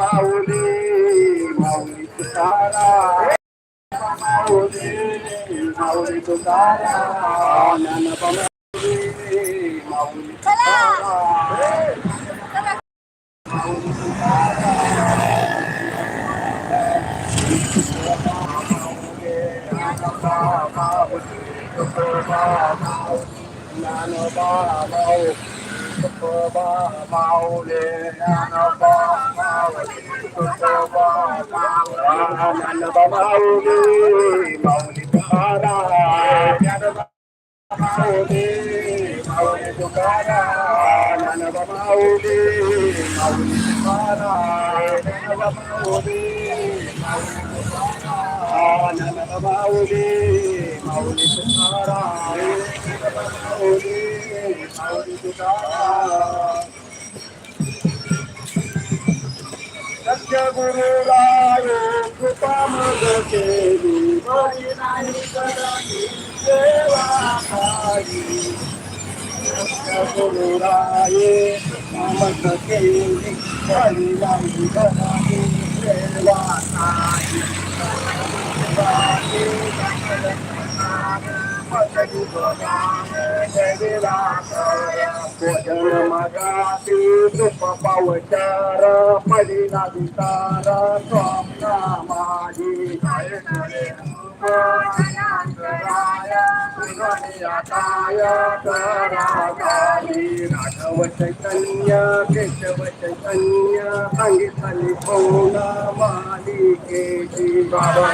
Mauli Mauli Tukaram Mauli Mauli Tukaram Dnyanoba Mauli Mauli Tukaram Mauli Tukaram Dnyanoba Mauli Tukoba Mauli Dnyanoba Mauli Baba you. Baba Mauli Baba Mauli Mauli Baba Mauli Baba Mauli Dnyanoba माऊली माऊली तुकारा माऊली माऊली तुकारा ज्ञानोबा माऊली माऊली कृपा मग केली बरी नाही कदाची सेवा खाली सत्यगुरुराय मग केली बरी नाही कदाची सेवा खाली भोजन मगाती सुप पावचार पडिला विचार स्वप्न माझी काय करे राघव चैतन्य केशव चैतन्य सांगितली पौन मालिकेची बाबा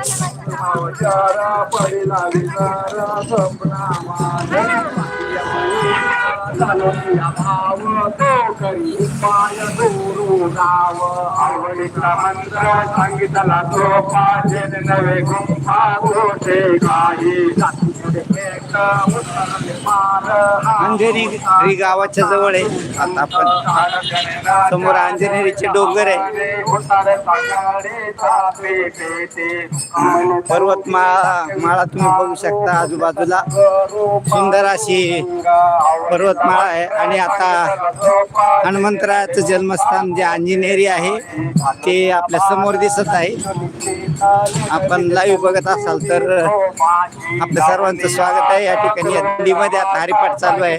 भावचार पडिला विचारा स्वप्ना माझ्या भाव तो करी गाव आवडीचा मंत्र सांगितला तो नवे गुंफा गोठे ही गावाच्या जवळ आहे. आता आपण समोर अंजनेरीचे डोंगर आहे. पर्वतमाळा माळा तुम्ही बघू शकता आजूबाजूला. सुंदर अशी पर्वतमाळा आहे आणि आता हनुमंतरायाचं जन्मस्थान जे अंजनेरी आहे ते आपल्यासमोर दिसत आहे. आपण लाईव्ह बघत असाल तर आपल्या सर्वांचं स्वागत आहे. या ठिकाणी या दिंडीमध्ये आता हरिपाठ चालू आहे.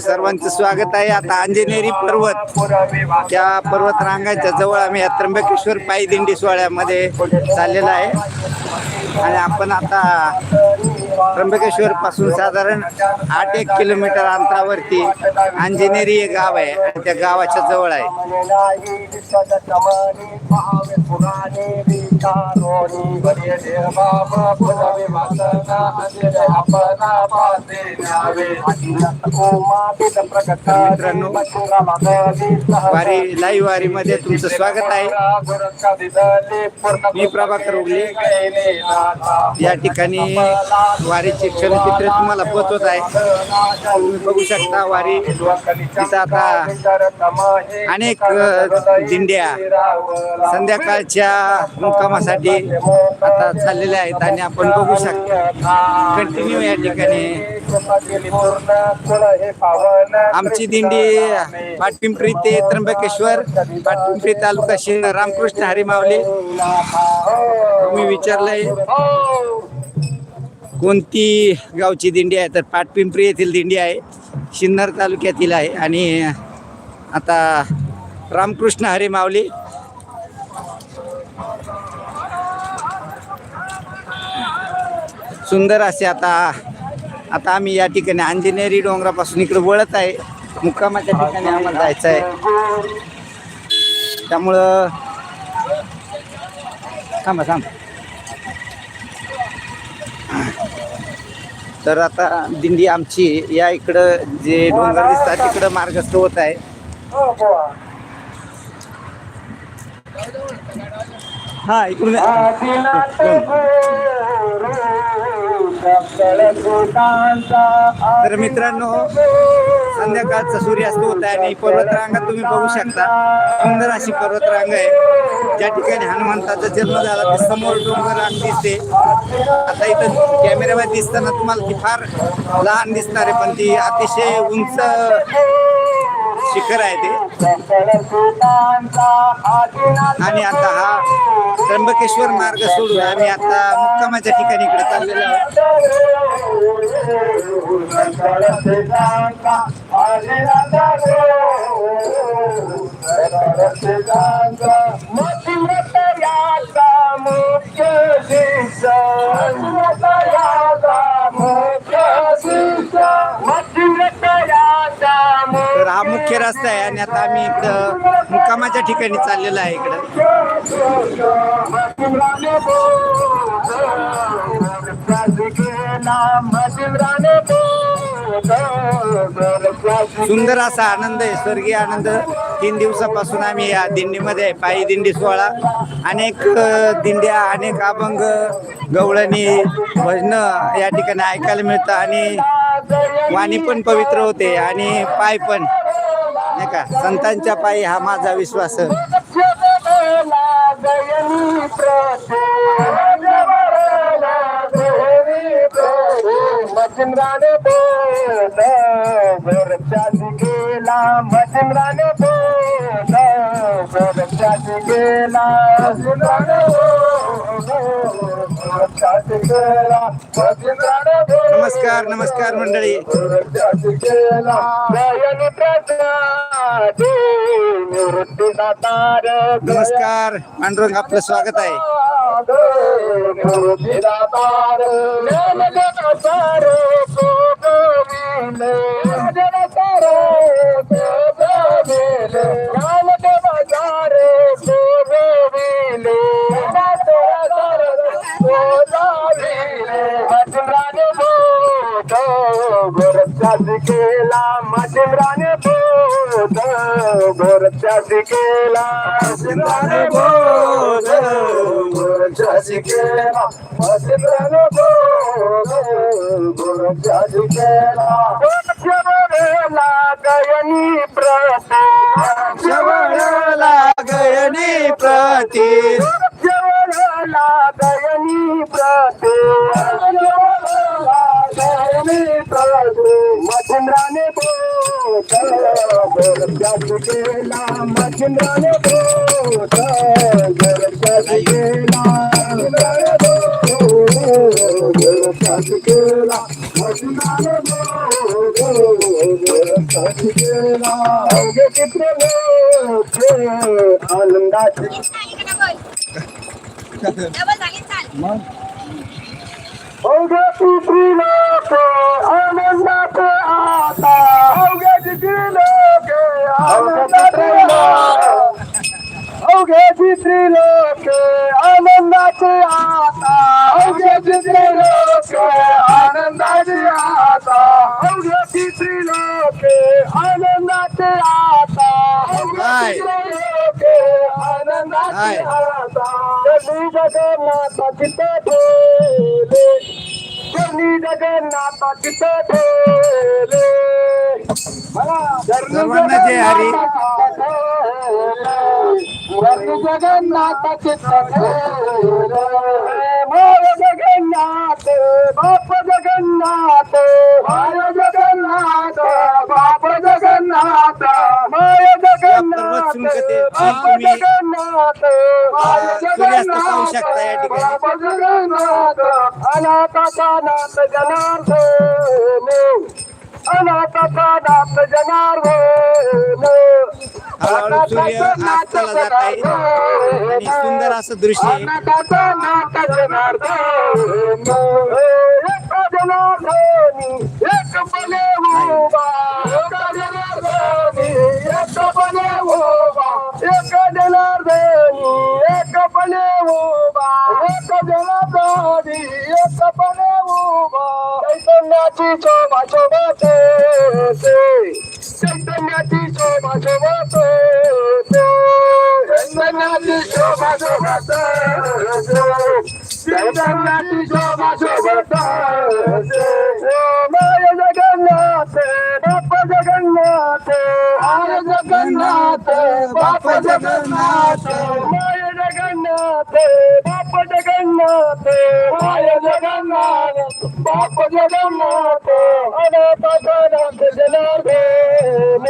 सर्वांचं स्वागत आहे. आता अंजनेरी पर्वत त्या पर्वत रांगाच्या जवळ आम्ही या त्र्यंबकेश्वर पायदिंडी सोहळ्यामध्ये चाललेला आहे. आणि आपण आता त्र्यंबकेश्वर पासून साधारण आठ एक किलोमीटर अंतरावरती अंजनेरी हे गाव आहे आणि त्या गावाच्या जवळ आहे. मित्रांनो, वारी लाईव्ह वारीमध्ये तुमचं स्वागत आहे. मी प्रभाकर उगले. या ठिकाणी वारीचे क्षणचित्र तुम्हाला पोचवत आहे. तुम्ही बघू शकता वारी. तिथं आता अनेक दिंड्या संध्याकाळच्या मुक्कामासाठी आता चाललेल्या आहेत आणि आपण बघू शकता. कंटिन्यू या ठिकाणी. आमची दिंडी पाटपिंपरी ते त्र्यंबकेश्वर पाटपिंपरी तालुका शिंद रामकृष्ण हरिमावले मी विचारलंय. कोणती गावची दिंडी आहे? तर पाटपिंपरी येथील दिंडी आहे सिन्नर तालुक्यातील आहे आणि आता रामकृष्ण हरी माऊली. सुंदर असे आता आता आम्ही या ठिकाणी अंजनेरी डोंगरापासून इकडे वळत आहे. मुक्कामाच्या ठिकाणी आम्हाला जायचं आहे. त्यामुळं थांबा थांबा. तर आता दिंडी आमची या इकडं जे डोंगर दिसतात तिकडं मार्गस्थ होत आहे. हो हा. इकडून तर मित्रांनो संध्याकाळचा सूर्यास्त होत आहे आणि पर्वतरांगा तुम्ही बघू शकता. सुंदर अशी पर्वतरांग आहे. ज्या ठिकाणी हनुमंताचा जन्म झाला ते समोर डोंगर दिसते. आता इथं कॅमेऱ्यामध्ये दिसताना तुम्हाला ती फार लहान दिसणार आहे पण ती अतिशय उंच शिखर आहे ते. आणि आता हा त्र्यंबकेश्वर मार्ग सोडून आम्ही आता मुक्कामाच्या ठिकाणी इकडे चाललेलो आहोत. आणि आता आम्ही इकडं मुक्कामाच्या ठिकाणी चाललेलो आहे इकडं. सुंदर असा आनंद आहे स्वर्गीय आनंद. तीन दिवसापासून आम्ही या दिंडीमध्ये आहे. पायी दिंडी सोहळा. अनेक दिंड्या अनेक अभंग गवळणी भजन या ठिकाणी ऐकायला मिळतं आणि वाणी पण पवित्र होते आणि पाय पण. का? संतांच्या पायी हा माझा विश्वास मचिंद्राने बोल गोरक्षाची गेला मचिंद्राने बोल गोरक्षाची गेला मचिंद्राने बोल नमस्कार नमस्कार मंडळी. नमस्कार पांडुरंग आपलं स्वागत आहे. केला मचिंद्राने बोध केला मचिंद्राने बोध गोरक्षाची केला मचिंद्राने बोध गोरक्षाची केला गोरक्षाला गयनी प्रती श्रवणाला गयनी प्रती गयनी प्रती गयनी प्रती मचिंद्राने बोध गोरक्षाची मचिंद्राने बोध मचिंद्राने बोध चित्र आनंदाची डबल झाली चाल अवघे पितृ लोक आनंदात आता अवघे पितृ लोक आनंदात अवघे पितृ लोक आनंदात आता अवघे पितृ लोक आनंदात आता आनंदात हाय. आता कधी जगन्नाथ चित्त ठेवले कधी जगन्नाथ चित्त ठेवले सर्वांना जय हरी. जगन्नाथ जगन्नाथ बाप जगन्नाथ माय जगन्नाथ बाप जगन्नाथ माय जगन्नाथ बाप जगन्नाथ नाथ जनार्दन अनाथाचा नाथ जनार्दन हळूहळू सूर्य अस्ताला जात आहे. आणि सुंदर असं दृश्य आहे. अनाथाचा नाथ जनार्दन एक जनार्दनी एक बने उभा एक जनार्दनी एक बने उभा एक जनार्दनी बने उभा. एक जनार्दनी एक बने उभा. चैतन्याची शोभा शोभाते. चैतन्याची शोभा शोभाते. चैतन्याची शोभा शोभाते. चैतन्याची शोभा शोभाते. माय जगन्नाथ बाप जगन्नाथ. आय जगन्नाथ बाप जगन्नाथ. माय जगन्नाथ बाप जगन्नाथ माय जगन्नाथ बाप जगन्नाथ अनाथाचा नाथ जनार्दन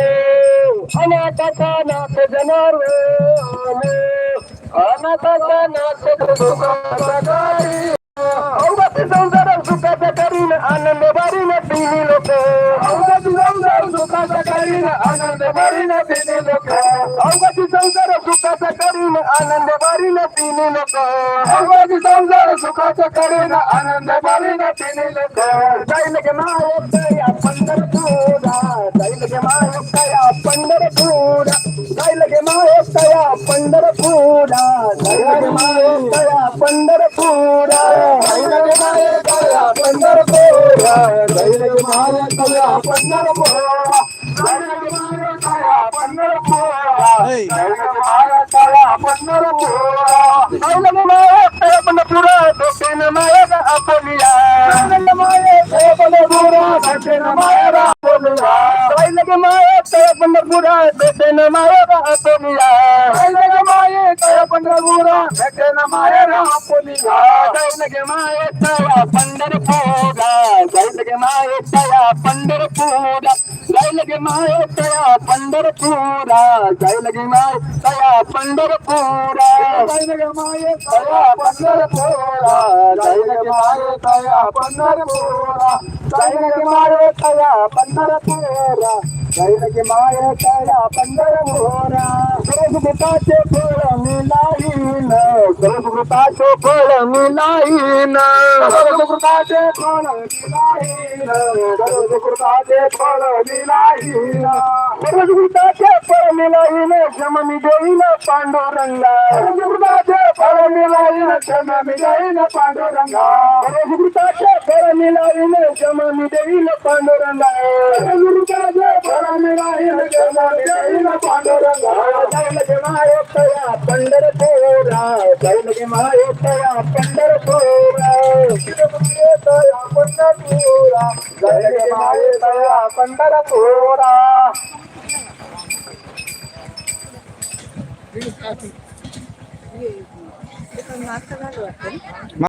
अनाथाचा नाथ जनार्दन अनाथाचा नाथ जनार्दन अवघाती संसार सुखाचा करीन आनंद बारीन तिन्ही लोक. अवघाती संसार सुखाचा करीन आनंद बारीन तिन्ही लोक. अवघाती संसार सुखाचा करीन आनंद बारीन तिन्ही लोक. अवघाती संसार सुखाचा करीन आनंद बारीन तिन्ही लोक. కూడా. రైలుಗೆ ಮಾಯಕ್ಕಯ పండర కూడా. రైలుಗೆ మాయక్కయ పండర కూడా. రైలుಗೆ మాయక్కయ పండర కూడా. రైలుಗೆ మాయక్కయ పండర కూడా. రైలుಗೆ మాయక్కయ పండర కూడా. రైలుಗೆ మాయక్కయ పండర కూడా. రైలుಗೆ మాయక్కయ పండర కూడా. రైలుಗೆ మాయక్కయ పండర కూడా. దొక్కిన మాయక అప్పలియా. రైలుగే మాయక్కయ పండర కూడా. దొక్కిన మాయక সবাই লাগে মায়া তো পুরা দেশে না মায়া বাপ মিয়া সবাই লাগে মায়া పండుగ గౌనకి మాయత్తవా పండరు పూడ గౌనకి మాయత్తవా పండరు పూడ గౌనకి మాయత్తవా పండరు పూడ గౌనకి మాయత్తవా పండరు పూడ గౌనకి మాయత్తవా పండరు పూడ గౌనకి మాయత్తవా పండరు పూడ గౌనకి మాయత్తవా పండరు పూడ ಕೈಲಗೆ ಮಾಯ ಕಾಯ ಪಂಡರ ಘೋರ ಸೊರಗು ಗುತಾಚೆ ಫೋಳ ಮಿಲಾಯಿನ ಸೊರಗು ಗುತಾಚೆ ಫೋಳ ಮಿಲಾಯಿನ ಸೊರಗು ಗುತಾಚೆ ಫೋಳ ಮಿಲಾಯಿನ ಸೊರಗು ಗುತಾಚೆ ಫೋಳ ಮಿಲಾಯಿನ ಸೊರಗು ಗುತಾಚೆ ಫೋಳ ಮಿಲಾಯಿನ ಕ್ಷಮಮಿ ದೇಯಿನ ಪಾಂಡುರಂಗ ಸೊರಗು ಗುತಾಚೆ ಫೋಳ ಮಿಲಾಯಿನ ಕ್ಷಮಮಿ ದೇಯಿನ ಪಾಂಡುರಂಗ ಸೊರಗು ಗುತಾಚೆ ಫೋಳ ಮಿಲಾಯಿನ ಕ್ಷಮಮಿ ದೇಯಿನ ಪಾಂಡುರಂಗ ಸೊರಗು ಗುತಾಚೆ पांडुरंगा पंडर पोरा जय मायोतया पंडर पोरा तया पंडर पोरा जय मायोतया पंडर पोरा मागचा झालं वाटतं